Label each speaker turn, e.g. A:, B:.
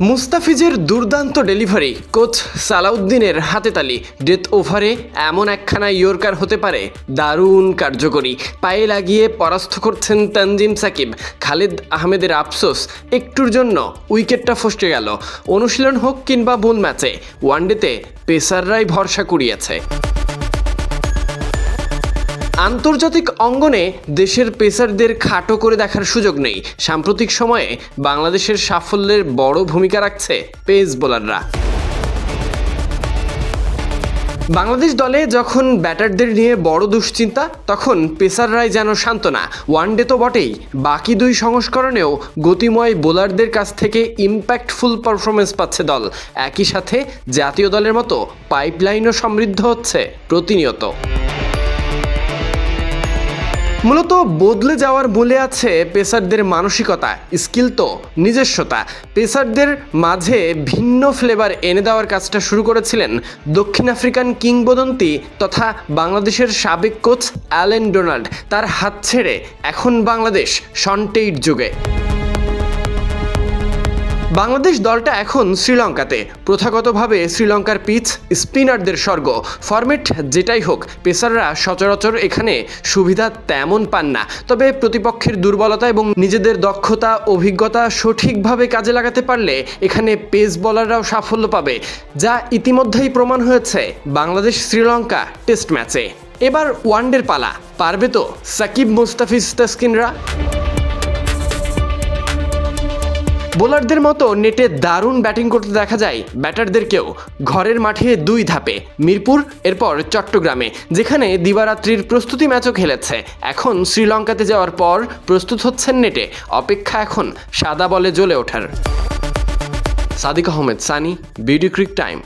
A: মুস্তাফিজের দুর্দান্ত delivery coach সালাউদ্দিনের হাতে তালি। ডেথ ওভারে এমন একখানা ইয়র্কার হতে পারে, দারুণ কার্যকরী। পায়ে লাগিয়ে পরাস্ত করছেন তানজিম সাকিব। খালেদ আহমেদের আফসোস, একটুর জন্য উইকেটটা ফসকে গেল। অনুশীলন হোক কিংবা মূল ম্যাচে, ওয়ানডেতে পেসাররাই ভরসা কুড়িয়েছে। আন্তর্জাতিক অঙ্গনে দেশের পেসারদের খাটো করে দেখার সুযোগ নেই। সাম্প্রতিক সময়ে বাংলাদেশের সাফল্যের বড় ভূমিকা রাখছে পেস বোলাররা। বাংলাদেশ দলে যখন ব্যাটারদের নিয়ে বড় দুশ্চিন্তা, তখন পেসাররাই যেন সান্ত্বনা। ওয়ানডে তো বটেই। বাকি দুই সংস্করণেও গতিময় বোলারদের কাছ থেকে ইম্প্যাক্টফুল পারফরমেন্স পাচ্ছে দল। একই সাথে জাতীয় দলের মতো পাইপলাইনও সমৃদ্ধ হচ্ছে প্রতিনিয়ত। মূলত বদলে যাওয়ার বলে আছে পেসারদের মানসিকতা, স্কিল তো, নিজস্বতা। পেসারদের মাঝে ভিন্ন ফ্লেভার এনে দেওয়ার কাজটা শুরু করেছিলেন দক্ষিণ আফ্রিকান কিংবদন্তি তথা বাংলাদেশের সাবেক কোচ অ্যালেন ডোনাল্ড। তার হাত ছেড়ে এখন বাংলাদেশ সন্টেইট যুগে। বাংলাদেশ দলটা এখন শ্রীলঙ্কাতে। প্রথাগতভাবে শ্রীলঙ্কার পিচ, স্পিনারদের স্বর্গ। ফরম্যাট যেটাই হোক, পেসাররা সচরাচর এখানে সুবিধা তেমন পান না। তবে প্রতিপক্ষের দুর্বলতা এবং নিজেদের দক্ষতা, অভিজ্ঞতা সঠিকভাবে কাজে লাগাতে পারলে এখানে পেস বলাররাও সাফল্য পাবে, যা ইতিমধ্যেই প্রমাণ হয়েছে বাংলাদেশ শ্রীলঙ্কা টেস্ট ম্যাচে। এবার ওয়ানডের পালা। পারবে তো সাকিব মুস্তাফিজ তাসকিনরা? বোলারদের মতো নেটে দারুণ ব্যাটিং করতে দেখা যায় ব্যাটারদেরকেও ঘরের মাঠে দুই ধাপে, মিরপুর, এরপর চট্টগ্রামে, যেখানে দিবারাত্রির প্রস্তুতি ম্যাচও খেলেছে। এখন শ্রীলঙ্কাতে যাওয়ার পর প্রস্তুত হচ্ছেন নেটে অপেক্ষা এখন সাদা বলে জ্বলে ওঠার। Sadik Ahmed, Sunny BD cric time.